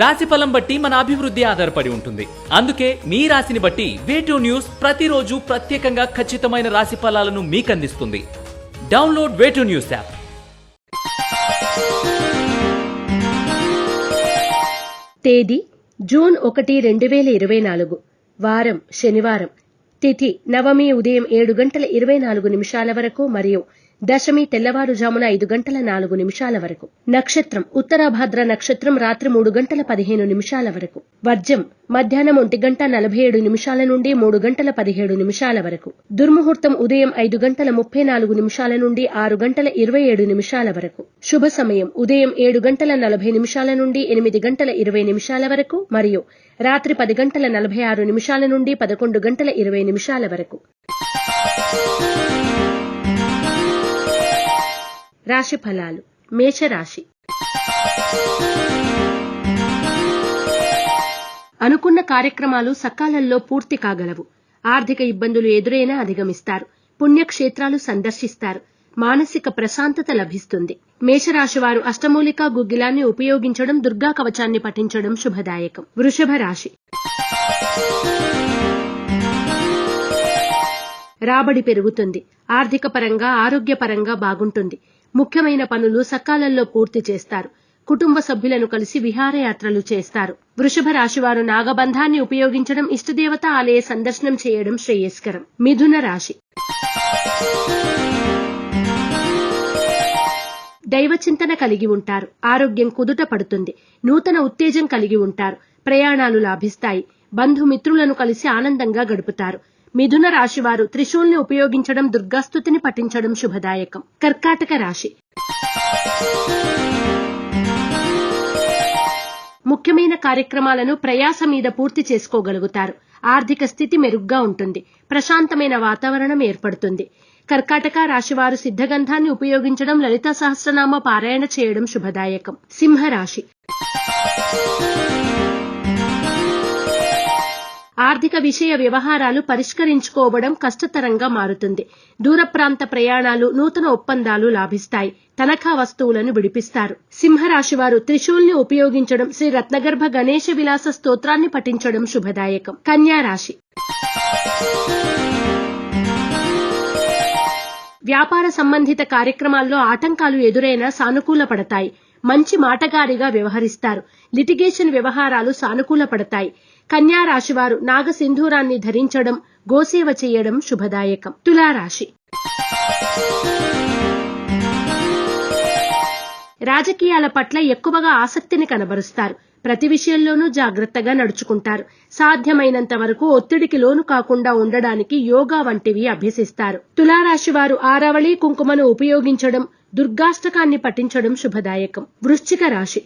రాశి ఫలం బట్టి మన అభివృద్ధి ఆధారపడి ఉంటుంది. అందుకే మీ రాశిని బట్టి వేటూ న్యూస్ ప్రతిరోజు ప్రత్యేకంగా ఖచ్చితమైన రాశి ఫలాలను మీకు అందిస్తుంది download way two news app తేదీ జూన్ ఒకటి రెండు వేల ఇరవై నాలుగు. వారం శనివారం. తిథి నవమి ఉదయం ఏడు గంటల ఇరవై నాలుగు నిమిషాల వరకు మరియు దశమి తెల్లవారుజామున ఐదు గంటల నాలుగు నిమిషాల వరకు. నక్షత్రం ఉత్తరాభాద్ర నక్షత్రం రాత్రి మూడు గంటల పదిహేను నిమిషాల వరకు. వర్జం మధ్యాహ్నం ఒంటి గంట నలభై ఏడు నిమిషాల నుండి మూడు గంటల పదిహేడు నిమిషాల వరకు. దుర్ముహూర్తం ఉదయం ఐదు గంటల ముప్పై నాలుగు నిమిషాల నుండి ఆరు గంటల ఇరవై ఏడు నిమిషాల వరకు. శుభ సమయం ఉదయం ఏడు గంటల నలభై నిమిషాల నుండి ఎనిమిది గంటల ఇరవై నిమిషాల వరకు మరియు రాత్రి పది గంటల నలభై ఆరు నిమిషాల నుండి పదకొండు గంటల ఇరవై నిమిషాల వరకు. రాశి ఫలాలు. మేషరాశి. అనుకున్న కార్యక్రమాలు సకాలంలో పూర్తి కాగలవు. ఆర్థిక ఇబ్బందులు ఎదురైనా అధిగమిస్తారు. పుణ్యక్షేత్రాలు సందర్శిస్తారు. మానసిక ప్రశాంతత లభిస్తుంది. మేషరాశి వారు అష్టమూలిక గుగ్గిలాన్ని ఉపయోగించడం దుర్గా కవచాన్ని పఠించడం శుభదాయకం. వృషభ రాశి. రాబడి పెరుగుతుంది. ఆర్థిక పరంగా ఆరోగ్యపరంగా బాగుంటుంది. ముఖ్యమైన పనులు సకాలంలో పూర్తి చేస్తారు. కుటుంబ సభ్యులను కలిసి విహారయాత్రలు చేస్తారు. వృషభ రాశివారు నాగబంధాన్ని ఉపయోగించడం ఇష్టదేవత ఆలయ సందర్శనం చేయడం శ్రేయస్కరం. మిథున రాశి. దైవ చింతన కలిగి ఉంటారు. ఆరోగ్యం కుదుట పడుతుంది. నూతన ఉత్తేజం కలిగి ఉంటారు. ప్రయాణాలు లాభిస్తాయి. బంధుమిత్రులను కలిసి ఆనందంగా గడుపుతారు. మిథున రాశి వారు త్రిశూల్ని ఉపయోగించడం దుర్గాస్తుతిని పఠించడం శుభదాయకం. కర్కాటక రాశి. ముఖ్యమైన కార్యక్రమాలను ప్రయాస మీద పూర్తి చేసుకోగలుగుతారు. ఆర్థిక స్థితి మెరుగ్గా ఉంటుంది. ప్రశాంతమైన వాతావరణం ఏర్పడుతుంది. కర్కాటక రాశివారు సిద్ధగంధాన్ని ఉపయోగించడం లలిత సహస్రనామ పారాయణ చేయడం శుభదాయకం. సింహరాశి. ఆర్థిక విషయ వ్యవహారాలు పరిష్కరించుకోవడం కష్టతరంగా మారుతుంది. దూర ప్రాంత ప్రయాణాలు నూతన ఒప్పందాలు లాభిస్తాయి. తనఖా వస్తువులను విడిపిస్తారు. సింహరాశి వారు త్రిశూల్ని ఉపయోగించడం శ్రీ రత్నగర్భ గణేశ విలాస స్తోత్రాన్ని పఠించడం శుభదాయకం. కన్యా రాశి. వ్యాపార సంబంధిత కార్యక్రమాల్లో ఆటంకాలు ఎదురైనా సానుకూల పడతాయి. మంచి మాటగారిగా వ్యవహరిస్తారు. లిటిగేషన్ వ్యవహారాలు సానుకూల పడతాయి కన్యా రాశివారు నాగసింధూరాన్ని ధరించడం గోసేవ చేయడం శుభదాయకం. తులారాశి. రాజకీయాల పట్ల ఎక్కువగా ఆసక్తిని కనబరుస్తారు. ప్రతి విషయంలోనూ జాగ్రత్తగా నడుచుకుంటారు. సాధ్యమైనంత వరకు ఒత్తిడికి లోను కాకుండా ఉండడానికి యోగా వంటివి అభ్యసిస్తారు. తులారాశి వారు ఆరవళి కుంకుమను ఉపయోగించడం దుర్గాష్టకాన్ని పఠించడం శుభదాయకం. వృశ్చిక రాశి.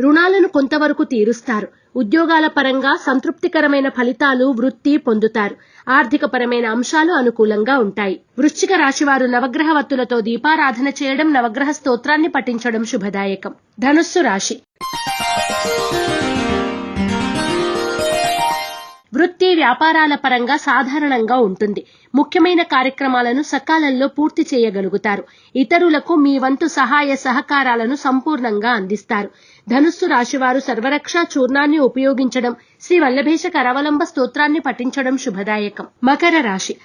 రుణాలను కొంతవరకు తీరుస్తారు. ఉద్యోగాల పరంగా సంతృప్తికరమైన ఫలితాలు వృత్తి పొందుతారు. ఆర్థికపరమైన అంశాలు అనుకూలంగా ఉంటాయి. వృశ్చిక రాశివారు నవగ్రహ వత్తులతో దీపారాధన చేయడం నవగ్రహ స్తోత్రాన్ని పఠించడం శుభదాయకం. ధనుస్సు రాశి. వృత్తి వ్యాపారాల పరంగా సాధారణంగా ఉంటుంది. ముఖ్యమైన కార్యక్రమాలను సకాలంలో పూర్తి చేయగలుగుతారు. ఇతరులకు మీ వంతు సహాయ సహకారాలను సంపూర్ణంగా అందిస్తారు. ధనుస్సు రాశివారు సర్వరక్ష చూర్ణాన్ని ఉపయోగించడం శ్రీ వల్లభేష కరవలంబ స్తోత్రాన్ని పఠించడం శుభదాయకం. మకర రాశి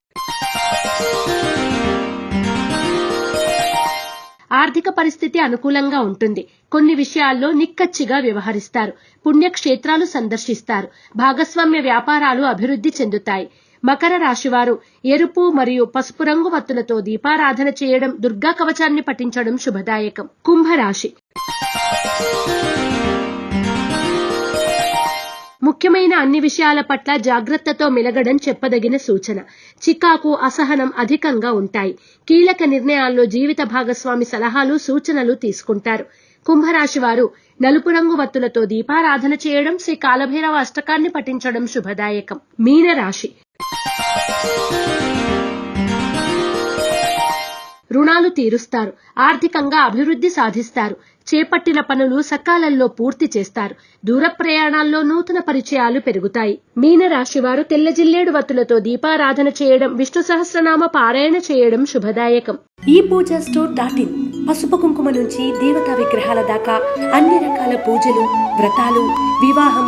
ఆర్థిక పరిస్థితి అనుకూలంగా ఉంటుంది. కొన్ని విషయాల్లో నిక్కచ్చిగా వ్యవహరిస్తారు. పుణ్యక్షేత్రాలు సందర్శిస్తారు. భాగస్వామ్య వ్యాపారాలు అభివృద్ధి చెందుతాయి. మకర రాశివారు ఎరుపు మరియు పసుపు రంగు వత్తులతో దీపారాధన చేయడం దుర్గా కవచాన్ని పఠించడం శుభదాయకం. కుంభరాశి ముఖ్యమైన అన్ని విషయాల పట్ల జాగ్రత్తతో మెలగడం చెప్పదగిన సూచన. చికాకు అసహనం అధికంగా ఉంటాయి. కీలక నిర్ణయాల్లో జీవిత భాగస్వామి సలహాలు సూచనలు తీసుకుంటారు. కుంభరాశి వారు నలుపు రంగు వత్తులతో దీపారాధన చేయడం శ్రీ కాలభైరవ అష్టకాన్ని పఠించడం శుభదాయకం. మీనరాశి రుణాలు తీరుస్తారు. ఆర్థికంగా అభివృద్ధి సాధిస్తారు. చేపట్టిన పనులు సకాలంలో పూర్తి చేస్తారు. దూర ప్రయాణాల్లో నూతన పరిచయాలు పెరుగుతాయి. మీనరాశివారు తెల్ల జిల్లేడు వత్తులతో దీపారాధన చేయడం విష్ణు సహస్రనామ పారాయణ చేయడం శుభదాయకం. ఈ పూజ స్టోర్ డాట్ ఇన్. పసుపు కుంకుమ నుంచి దేవతా విగ్రహాల దాకా అన్ని రకాల పూజలు వ్రతాలు వివాహం